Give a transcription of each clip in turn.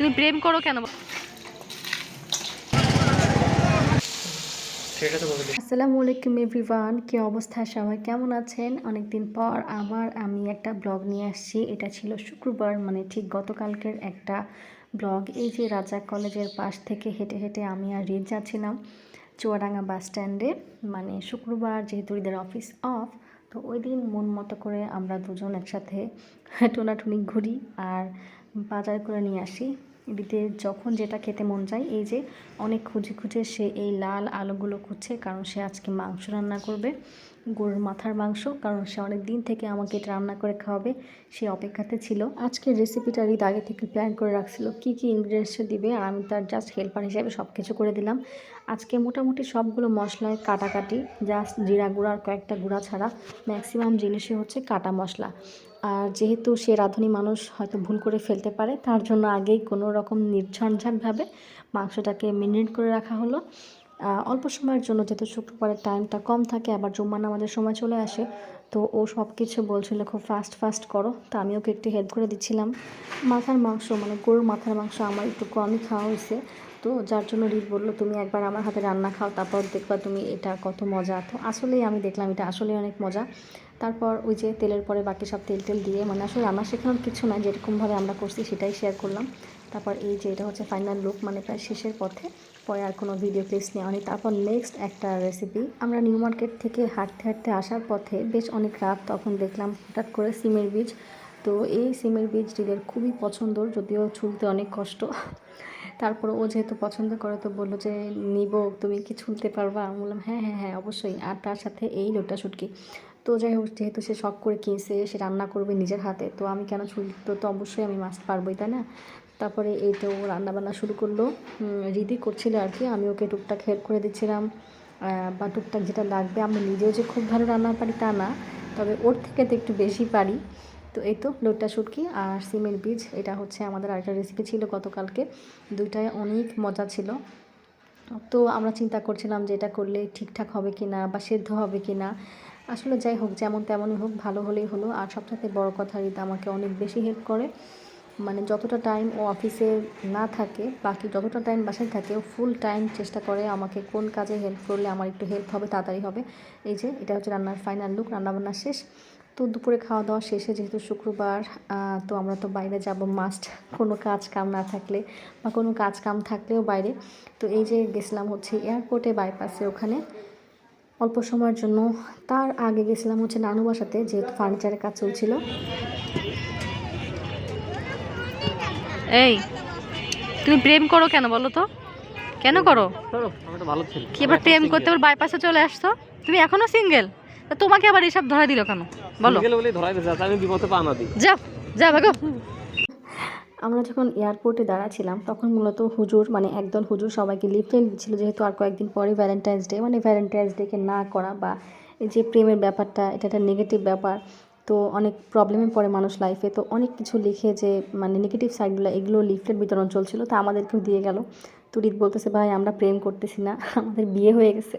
তুমি প্রেম করো কেন? আসসালামু আলাইকুম এভরিওয়ান কি অবস্থা সবাই? কেমন আছেন? অনেকদিন পর আবার আমি একটা ব্লগ নিয়ে আসছি। এটা ছিল শুক্রবার মানে ঠিক গতকালকের একটা ব্লগ। এই যে রাজা কলেজের পাশ থেকে হেঁটে হেঁটে আমি আর রিদ যাচ্ছিলাম চুয়াডাঙ্গা বাস স্ট্যান্ডে। মানে শুক্রবার যেহেতু ঈদের অফিস অফ তো ওই দিন মন মতো করে আমরা দুজন একসাথে টোনাটুনি ঘুরি আর বাজার করে নিয়ে আসি। এদিকে যখন যেটা খেতে মন চায়, এই যে অনেক খুঁজে খুঁজে সে এই লাল আলুগুলো খুঁজছে, কারণ সে আজকে মাংস রান্না করবে, গরুর মাথার মাংস, কারণ সে অনেক দিন থেকে আমাকে এটা রান্না করে খাওয়াবে, সে অপেক্ষাতে ছিল। আজকের রেসিপিটা রিদ আগে থেকে প্ল্যান করে রাখছিল, কী কী ইনগ্রিডিয়েন্টস দিবে, আর আমি তার জাস্ট হেল্পার হিসেবে সব কিছু করে দিলাম। আজকে মোটামুটি সবগুলো মশলায় কাটাকাটি জাস্ট জিরা গুঁড়া আর কয়েকটা গুঁড়া ছাড়া ম্যাক্সিমাম জিনিসই হচ্ছে কাটা মশলা। আর যেহেতু সে রাঁধুনি মানুষ হয়তো ভুল করে ফেলতে পারে, তার জন্য আগেই কোনো রকম নির্ঝঞ্ঝাটভাবে মাংসটাকে মিনিট করে রাখা হলো। অল্প সময়ের জন্য যেহেতু শুক্রবারের টাইমটা কম থাকে, আবার জুম্মা আমাদের সময় চলে আসে তো ও সব কিছু বলছিল, খুব ফাস্ট ফাস্ট করো। তো আমি ওকে একটু হেল্প করে দিচ্ছিলাম। মাথার মাংস মানে গরুর মাথার মাংস আমার একটু কমই খাওয়া হয়েছে। তো যার জন্য রিত বলল, তুমি একবার আমার হাতে রান্না খাও, তারপর দেখবা তুমি এটা কত মজা। তো আসলেই আমি দেখলাম এটা আসলেই অনেক মজা। তারপর ওই যে তেলের পরে বাকি সব তেল টেল দিয়ে মানে আসলে রান্না শেখানোর কিছু না যেরকমভাবে আমরা করছি সেটাই শেয়ার করলাম। তারপর এই যে এটা হচ্ছে ফাইনাল লুক মানে প্রায় শেষের পথে। পরে আর কোনো ভিডিও ক্লিপস নেওয়া হয়নি। তারপর নেক্সট একটা রেসিপি আমরা নিউ মার্কেট থেকে হাঁটতে হাঁটতে আসার পথে বেশ অনেক রাত তখন দেখলাম হঠাৎ করে সিমের বীজ। তো এই সিমের বীজ রিলের খুবই পছন্দ যদিও ছুলতে অনেক কষ্ট। তারপর ও যেহেতু পছন্দ করে তো বলল যে, নিব, তুমি কি ছুলতে পারবা? আমি বললাম হ্যাঁ হ্যাঁ হ্যাঁ অবশ্যই। আর তার সাথে এই লোটা শুটকি তো যাই হোক, যেহেতু সে শখ করে কিনছে, সে রান্না করবে নিজের হাতে। তো আমি কেন ছুলতে, তো অবশ্যই আমি মাছ পারবোই, তাই না? তারপরে এই তো রান্নাবান্না শুরু করল। রিদি করছিল আর কি, আমি ওকে টুকটাক হেল্প করে দিচ্ছিলাম। বা টুকটাক যেটা লাগবে, আমি নিজেও যে খুব ভালো রান্না পারি তা না, তবে ওর থেকে তো একটু বেশি পারি। তো এই তো লোটটা শুটকি আর সিমের বীজ, এটা হচ্ছে আমাদের আরেকটা রেসিপি ছিল গতকালকে দুইটায় অনেক মজা ছিল। তো আমরা চিন্তা করছিলাম যে এটা করলে ঠিকঠাক হবে কি না বা সেদ্ধ হবে কি না আসলে যাই হোক, যেমন তেমনই হোক, ভালো হলেই হলো। আর সবথেকে বড় কথা, রিতা আমাকে অনেক বেশি হেল্প করে। মানে যতটা টাইম ও অফিসে না থাকে, বাকি যতটা টাইম বাসায় থাকে, ও ফুল টাইম চেষ্টা করে আমাকে কোন কাজে হেল্প করলে আমার একটু হেল্প হবে, তাড়াতাড়ি হবে। এই যে, এটা হচ্ছে রান্নার ফাইনাল লুক রান্নাবান্না শেষ। তো দুপুরে খাওয়া দাওয়া শেষে যেহেতু শুক্রবার তো আমরা তো বাইরে যাব মাস্ট কোনো কাজ কাম না থাকলে বা কোনো কাজ কাম থাকলেও বাইরে। তো এই যে গেছিলাম হচ্ছে এয়ারপোর্টে বাইপাসে ওখানে। অল্প সময়ের জন্য, তার আগে গেছিলাম হচ্ছে নানু বাসাতে, যেহেতু ফার্নিচারের কাজ চলছিল। এই তুমি প্রেম করো কেন বলো তো? কেন করো? কি এবার প্রেম করতে আবার বাইপাসে চলে আসছো? তুমি এখনও সিঙ্গেল তোমাকে আবার এসব ধরা দিল কেন? বলো। দিই। যাও যা ভাগো আমরা যখন এয়ারপোর্টে দাঁড়াছিলাম তখন মূলত হুজুর মানে একদল হুজুর সবাইকে লিফলেট দিচ্ছিল যেহেতু আর কয়েকদিন পরে ভ্যালেন্টাইন্স ডে মানে ভ্যালেন্টাইন্স ডেকে না করা বা এই যে প্রেমের ব্যাপারটা এটা একটা নেগেটিভ ব্যাপার। তো অনেক প্রবলেমে পড়ে মানুষ লাইফে তো অনেক কিছু লিখে যে মানে নেগেটিভ সাইডগুলো এগুলো লিফলেট বিতরণ চলছিল, তা আমাদেরকেও দিয়ে গেল। তো তুরিত বলতেছে, ভাই, আমরা প্রেম করতেছি না, আমাদের বিয়ে হয়ে গেছে।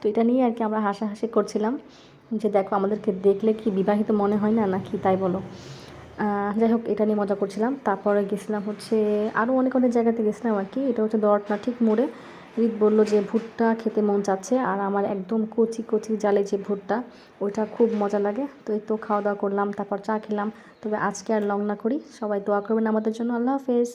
তো এটা নিয়ে আর কি আমরা হাসাহাসি করছিলাম যে, দেখো, আমাদেরকে দেখলে কি বিবাহিত মনে হয় না, নাকি তাই বলো? যাই হোক, এটা নিয়ে মজা করছিলাম। তারপরে গেছিলাম হচ্ছে আরও অনেক অনেক জায়গাতে গেছিলাম আর কি। এটা হচ্ছে দরটনা ঠিক মোড়ে। রিত বলল যে, ভুট্টা খেতে মন চাচ্ছে আর আমার একদম কচি কচি জালে যে ভুট্টা, ওইটা খুব মজা লাগে। তো এই তো খাওয়া দাওয়া করলাম, তারপর চা খেলাম। তবে আজকে আর লং না করি। সবাই দোয়া করবেন আমাদের জন্য। আল্লাহ হাফেজ।